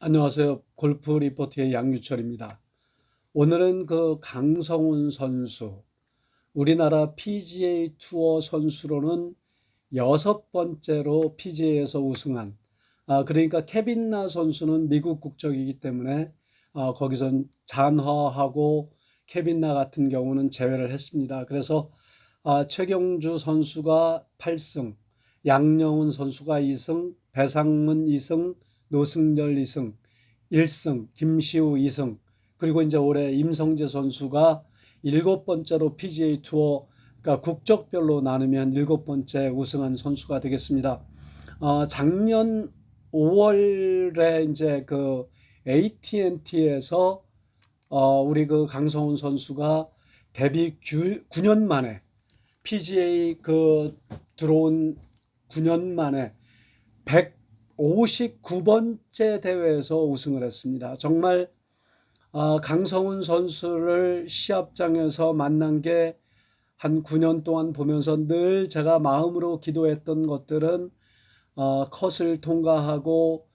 안녕하세요. 골프 리포트의 양유철입니다. 오늘은 그 강성훈 선수, 우리나라 PGA 투어 선수로는 여섯 번째로 PGA에서 우승한, 아, 그러니까 케빈나 선수는 미국 국적이기 때문에 아, 거기선 잔허하고 케빈나 같은 경우는 제외를 했습니다. 그래서 아, 최경주 선수가 8승, 양영훈 선수가 2승, 배상문 2승, 노승열 2승, 1승, 김시우 2승, 그리고 이제 올해 임성재 선수가 일곱 번째로 PGA 투어, 그러니까 국적별로 나누면 일곱 번째 우승한 선수가 되겠습니다. 어, 작년 5월에 이제 그 AT&T에서 어, 우리 그 강성훈 선수가 데뷔 9년 만에 PGA 그 들어온 9년 만에 159번째 대회에서 우승을 했습니다. 정말 어, 강성훈 선수를 시합장에서 만난 게 한 9년 동안 보면서 늘 제가 마음으로 기도했던 것들은 어, 컷을 통과하고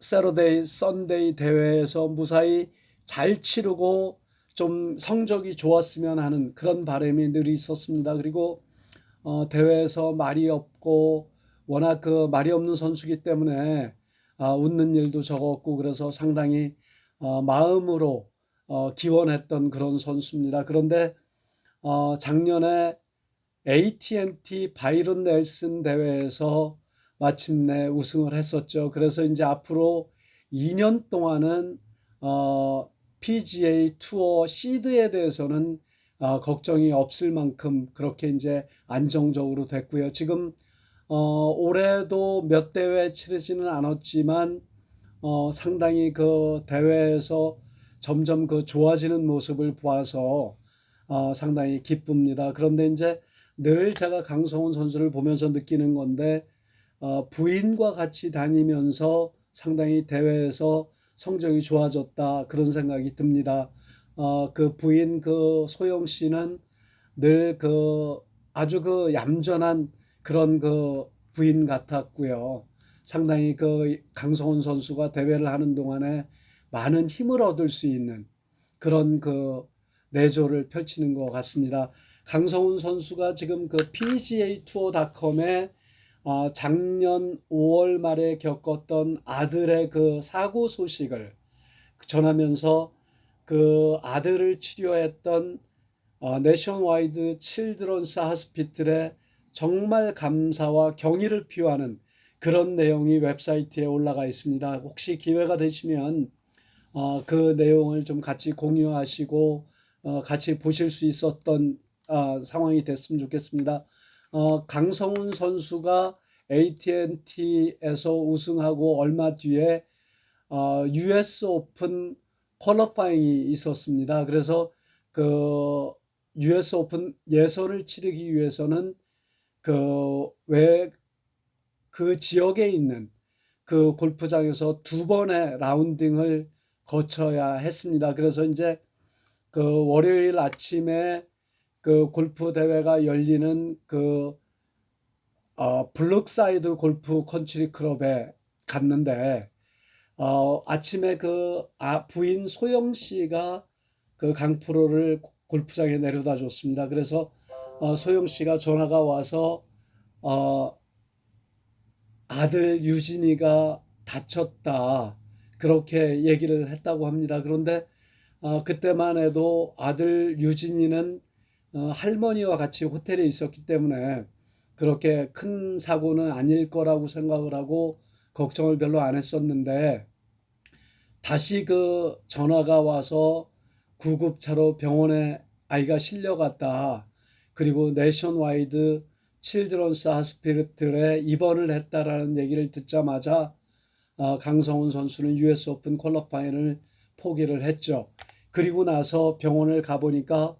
세러데이, 썬데이 대회에서 무사히 잘 치르고 좀 성적이 좋았으면 하는 그런 바람이 늘 있었습니다. 그리고 어, 대회에서 말이 없고 워낙 그 말이 없는 선수기 때문에 아, 웃는 일도 적었고 그래서 상당히 어, 마음으로 어, 기원했던 그런 선수입니다. 그런데 어, 작년에 AT&T 바이런 넬슨 대회에서 마침내 우승을 했었죠. 그래서 이제 앞으로 2년 동안은 어, PGA 투어 시드에 대해서는 어, 걱정이 없을 만큼 그렇게 이제 안정적으로 됐고요. 지금 어, 올해도 몇 대회 치르지는 않았지만 어, 상당히 그 대회에서 점점 그 좋아지는 모습을 보아서 어, 상당히 기쁩니다. 그런데 이제 늘 제가 강성훈 선수를 보면서 느끼는 건데 어, 부인과 같이 다니면서 상당히 대회에서 성적이 좋아졌다 그런 생각이 듭니다. 어, 그 부인 그 소영 씨는 늘 그 아주 그 얌전한 그런 그 부인 같았고요. 상당히 그 강성훈 선수가 대회를 하는 동안에 많은 힘을 얻을 수 있는 그런 그 내조를 펼치는 것 같습니다. 강성훈 선수가 지금 그 PGA 투어닷컴에 어, 작년 5월 말에 겪었던 아들의 그 사고 소식을 전하면서 그 아들을 치료했던 어, 내셔널와이드 칠드런스 하스피틀에 정말 감사와 경의를 표하는 그런 내용이 웹사이트에 올라가 있습니다. 혹시 기회가 되시면 어, 그 내용을 좀 같이 공유하시고 어, 같이 보실 수 있었던 어, 상황이 됐으면 좋겠습니다. 어, 강성훈 선수가 AT&T에서 우승하고 얼마 뒤에 어, US 오픈 퀄러파잉이 있었습니다. 그래서 그 US 오픈 예선을 치르기 위해서는 그 왜 그 지역에 있는 그 골프장에서 두 번의 라운딩을 거쳐야 했습니다. 그래서 이제 그 월요일 아침에 그 골프 대회가 열리는 그 어, 블룩사이드 골프 컨트리 클럽에 갔는데 어, 아침에 그 아, 부인 소영 씨가 그 강프로를 골프장에 내려다 줬습니다. 그래서 어, 소영 씨가 전화가 와서 어, 아들 유진이가 다쳤다 그렇게 얘기를 했다고 합니다. 그런데 어, 그때만 해도 아들 유진이는 어, 할머니와 같이 호텔에 있었기 때문에 그렇게 큰 사고는 아닐 거라고 생각을 하고 걱정을 별로 안 했었는데 다시 그 전화가 와서 구급차로 병원에 아이가 실려갔다. 그리고 내션와이드 칠드런스 하스피리틀에 입원을 했다라는 얘기를 듣자마자 어, 강성훈 선수는 US 오픈 퀄러파이를 포기를 했죠. 그리고 나서 병원을 가보니까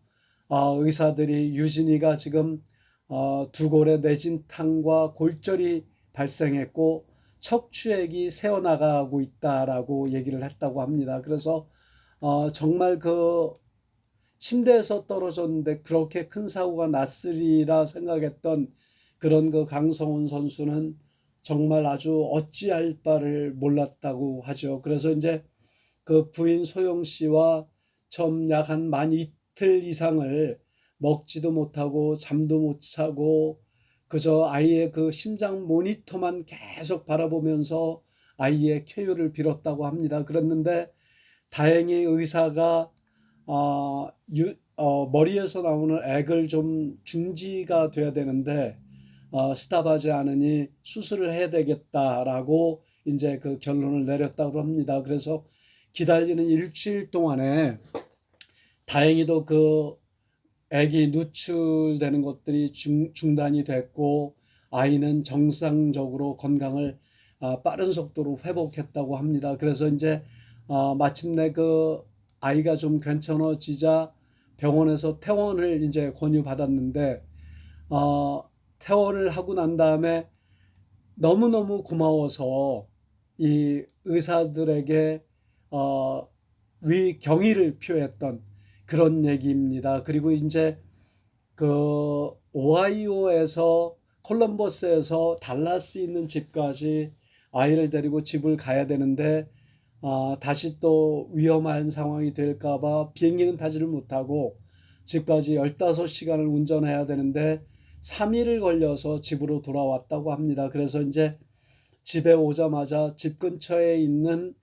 어, 의사들이 유진이가 지금 어, 두골의 내진탕과 골절이 발생했고 척추액이 새어나가고 있다라고 얘기를 했다고 합니다. 그래서 어, 정말 그 침대에서 떨어졌는데 그렇게 큰 사고가 났으리라 생각했던 그런 그 강성훈 선수는 정말 아주 어찌할 바를 몰랐다고 하죠. 그래서 이제 그 부인 소영 씨와 처음 약 한 만 이틀 이상을 먹지도 못하고 잠도 못 자고 그저 아이의 그 심장 모니터만 계속 바라보면서 아이의 쾌유를 빌었다고 합니다. 그랬는데 다행히 의사가 어, 유, 어, 머리에서 나오는 액을 좀 중지가 돼야 되는데 어, 스탑하지 않으니 수술을 해야 되겠다라고 이제 그 결론을 내렸다고 합니다. 그래서 기다리는 일주일 동안에 다행히도 그 액이 누출되는 것들이 중, 중단이 됐고 아이는 정상적으로 건강을 아, 빠른 속도로 회복했다고 합니다. 그래서 이제 어, 마침내 그 아이가 좀 괜찮아지자 병원에서 퇴원을 이제 권유받았는데 어, 퇴원을 하고 난 다음에 너무너무 고마워서 이 의사들에게 어, 위 경의를 표했던 그런 얘기입니다. 그리고 이제 그 오하이오에서 콜럼버스에서 달라스 있는 집까지 아이를 데리고 집을 가야 되는데 어, 다시 또 위험한 상황이 될까봐 비행기는 타지를 못하고 집까지 15시간을 운전해야 되는데 3일을 걸려서 집으로 돌아왔다고 합니다. 그래서 이제 집에 오자마자 집 근처에 있는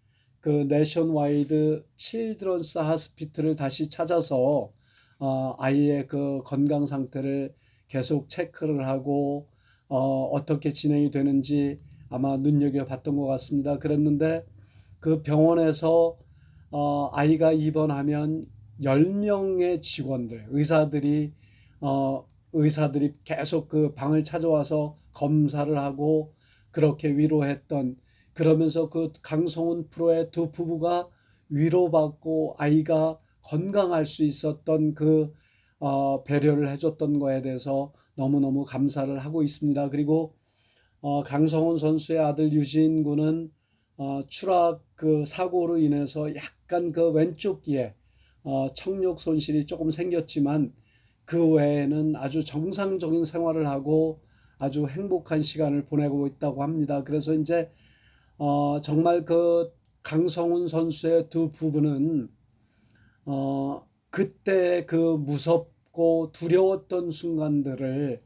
그 내션와이드 칠드런스 하스피트를 다시 찾아서 어, 아이의 그 건강 상태를 계속 체크를 하고 어, 어떻게 진행이 되는지 아마 눈여겨 봤던 것 같습니다. 그랬는데 그 병원에서 어, 아이가 입원하면 10명의 직원들, 의사들이 어, 의사들이 계속 그 방을 찾아와서 검사를 하고 그렇게 위로했던 그러면서 그 강성훈 프로의 두 부부가 위로받고 아이가 건강할 수 있었던 그 어, 배려를 해줬던 거에 대해서 너무너무 감사를 하고 있습니다. 그리고 어, 강성훈 선수의 아들 유진 군은 어, 추락 그 사고로 인해서 약간 그 왼쪽 귀에 어, 청력 손실이 조금 생겼지만 그 외에는 아주 정상적인 생활을 하고 아주 행복한 시간을 보내고 있다고 합니다. 그래서 이제 어, 정말 그 강성훈 선수의 두 부부는 어, 그때 그 무섭고 두려웠던 순간들을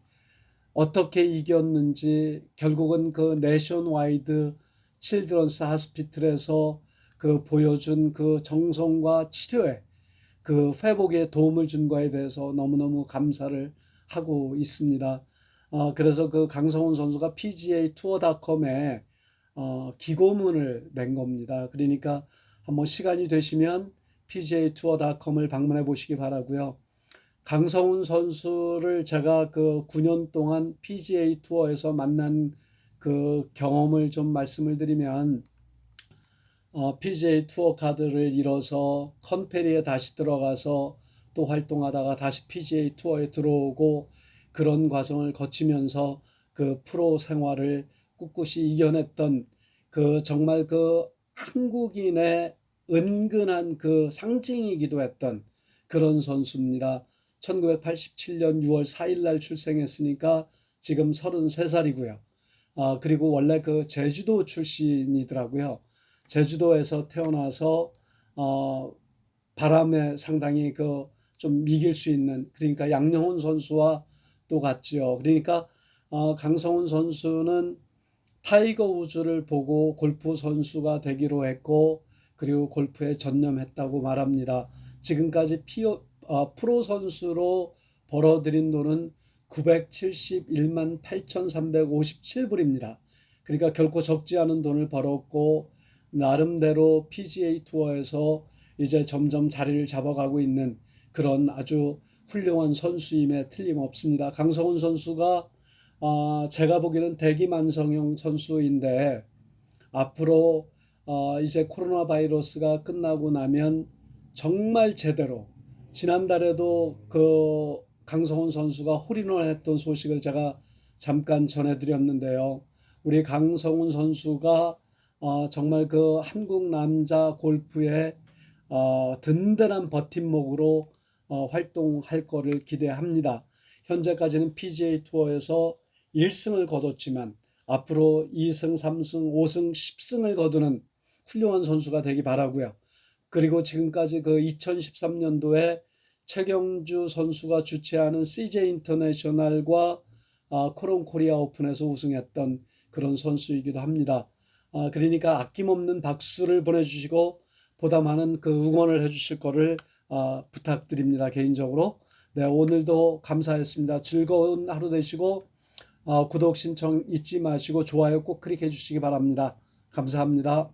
어떻게 이겼는지 결국은 그 내션와이드 칠드런스 하스피틀에서 그 보여준 그 정성과 치료에 그 회복에 도움을 준 거에 대해서 너무너무 감사를 하고 있습니다. 어, 그래서 그 강성훈 선수가 PGA 투어닷컴에 어, 기고문을 낸 겁니다. 그러니까 한번 시간이 되시면 PGA 투어닷컴을 방문해 보시기 바라고요. 강성훈 선수를 제가 그 9년 동안 PGA 투어에서 만난 그 경험을 좀 말씀을 드리면 어, PGA 투어 카드를 잃어서 컨페리에 다시 들어가서 또 활동하다가 다시 PGA 투어에 들어오고 그런 과정을 거치면서 그 프로 생활을 꿋꿋이 이겨냈던 그 정말 그 한국인의 은근한 그 상징이기도 했던 그런 선수입니다. 1987년 6월 4일 날 출생했으니까 지금 33살이고요. 아, 그리고 원래 그 제주도 출신이더라고요. 제주도에서 태어나서 어, 바람에 상당히 그 좀 이길 수 있는 그러니까 양영훈 선수와 똑같죠. 그러니까 어, 강성훈 선수는 타이거 우즈를 보고 골프 선수가 되기로 했고 그리고 골프에 전념했다고 말합니다. 지금까지 피어, 어, 프로 선수로 벌어들인 돈은 971만 8,357불입니다. 그러니까 결코 적지 않은 돈을 벌었고 나름대로 PGA 투어에서 이제 점점 자리를 잡아가고 있는 그런 아주 훌륭한 선수임에 틀림없습니다. 강성훈 선수가 어, 제가 보기에는 대기만성형 선수인데 앞으로 어, 이제 코로나 바이러스가 끝나고 나면 정말 제대로 지난달에도 그 강성훈 선수가 홀인원을 했던 소식을 제가 잠깐 전해드렸는데요. 우리 강성훈 선수가 어, 정말 그 한국 남자 골프의 어, 든든한 버팀목으로 어, 활동할 거를 기대합니다. 현재까지는 PGA 투어에서 1승을 거뒀지만 앞으로 2승, 3승, 5승, 10승을 거두는 훌륭한 선수가 되기 바라고요. 그리고 지금까지 그 2013년도에 최경주 선수가 주최하는 CJ 인터내셔널과 아, 코론 코리아 오픈에서 우승했던 그런 선수이기도 합니다. 아, 그러니까 아낌없는 박수를 보내주시고 보다 많은 그 응원을 해주실 거를 아, 부탁드립니다. 개인적으로. 네, 오늘도 감사했습니다. 즐거운 하루 되시고 어, 구독 신청 잊지 마시고 좋아요 꼭 클릭해 주시기 바랍니다. 감사합니다.